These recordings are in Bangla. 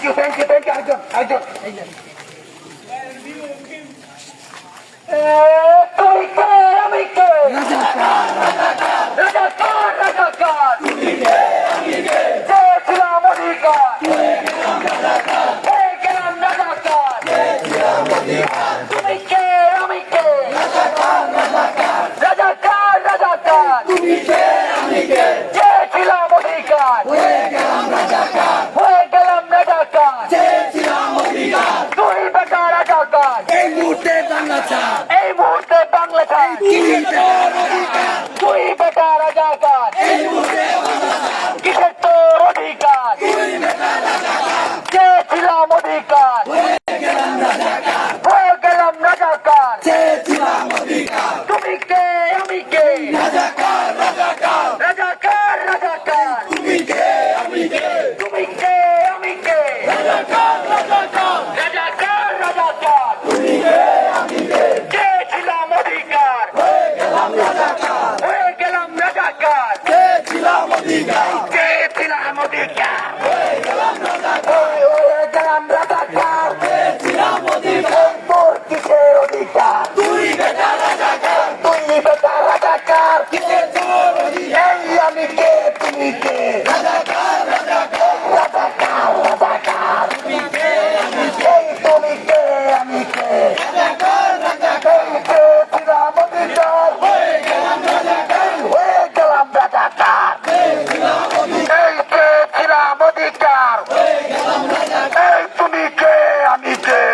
Thank you thank you thank you গেলাম রাজাকার তুমি কে আমি কে রাজাকার রাজাকার চেয়েছিলাম অধিকার হয়ে গেলাম রাজাকার তুই বেটা রাজাকার এই মুহূর্তে বাংলা ছাড় এই মুহূর্তে বাংলা ছাড় তুই বেটা রাজাকার কিসের তোর অধিকার চেয়েছিলাম অধিকার হয়ে গেলাম রাজাকার চেয়েছিলাম অধিকার তুমি কে আমি কে রাজাকার রাজাকার রাজাকার রাজাকার তুমি কে আমি কে তুমি কে আমি কে রাজাকার রাজাকার রাজাকার রাজাকার তুমি কে আমি কে চেয়েছিলাম অধিকার হয়ে গেলাম রাজাকার হয়ে গেলাম রাজাকার চেয়েছিলাম অধিকার চেয়েছিলাম অধিকার হয়ে গেলাম রাজাকার হয়ে হয়ে গেলাম রাজাকার চেয়েছিলাম অধিকার তোর কিসের অধিকার তুই বেটা রাজাকার তুই বেটা রাজাকার কে তোর অধিকার এই আমি কে তুমি কে রাজাকার রাজাকার রাজাকার রাজাকার তুমি কে আমি কে এই তুমি কে আমি কে রাজাকার রাজাকার এই চেয়েছিলাম অধিকার হয়ে গেলাম রাজাকার হয়ে গেলাম রাজাকার চেয়েছিলাম অধিকার এই চেয়েছিলাম অধিকার হয়ে গেলাম রাজাকার এই তুমি কে আমি কে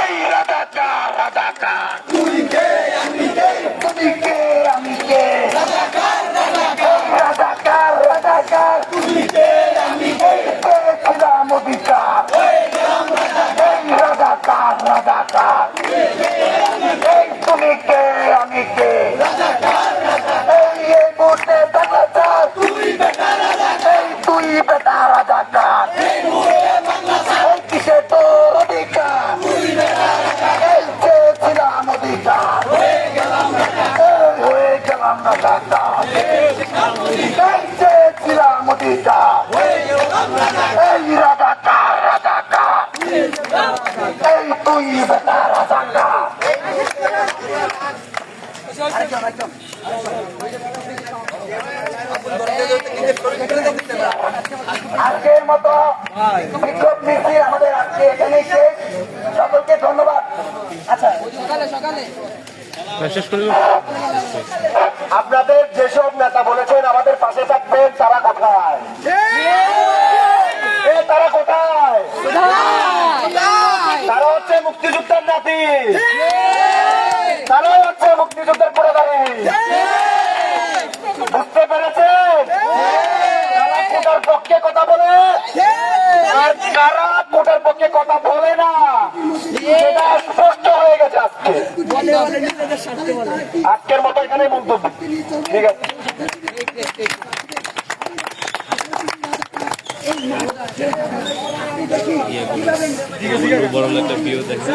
এই রাজাকার রাজাকার তুই কে আমি কে তুমি কে আমি কে রাজাকার রাজাকার রাজাকার রাজাকার তুমি কে আমি কে এই চেয়েছিলাম অধিকার রাজাকার রাজাকার তুমি এই মুহূর্তে বাংলাদেশ তুই তুই এই এই তুই বেটা রাজাকার আজকের মতো বিক্ষোভ মিছিল আমাদের আজকে এখানেই শেষ সকলকে ধন্যবাদ আচ্ছা শেষ করে আপনাদের যেসব নেতা বলেছেন আমাদের পাশে থাকবেন তারা কোথায়? এ তারা কোথায়? তারা হচ্ছে মুক্তিযুদ্ধের নাতি। তারাই হচ্ছে মুক্তিযুদ্ধের পুরোদারি বুঝতে পেরেছেন? তারা কোটার পক্ষে কথা বলে আর কারা কোটার পক্ষে কথা বলে না সেটা স্পষ্ট হয়ে গেছে আজকে আজকের মতো এখানে মন্তব্য ঠিক আছে। বড় একটা ভিউ দেখে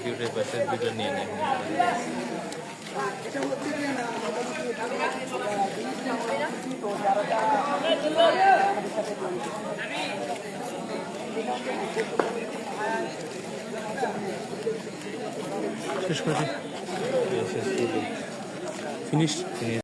ভিউটের পাশে ভিডিও নিয়ে নেয়। শেষ করে ফিনিশ ফিনিশ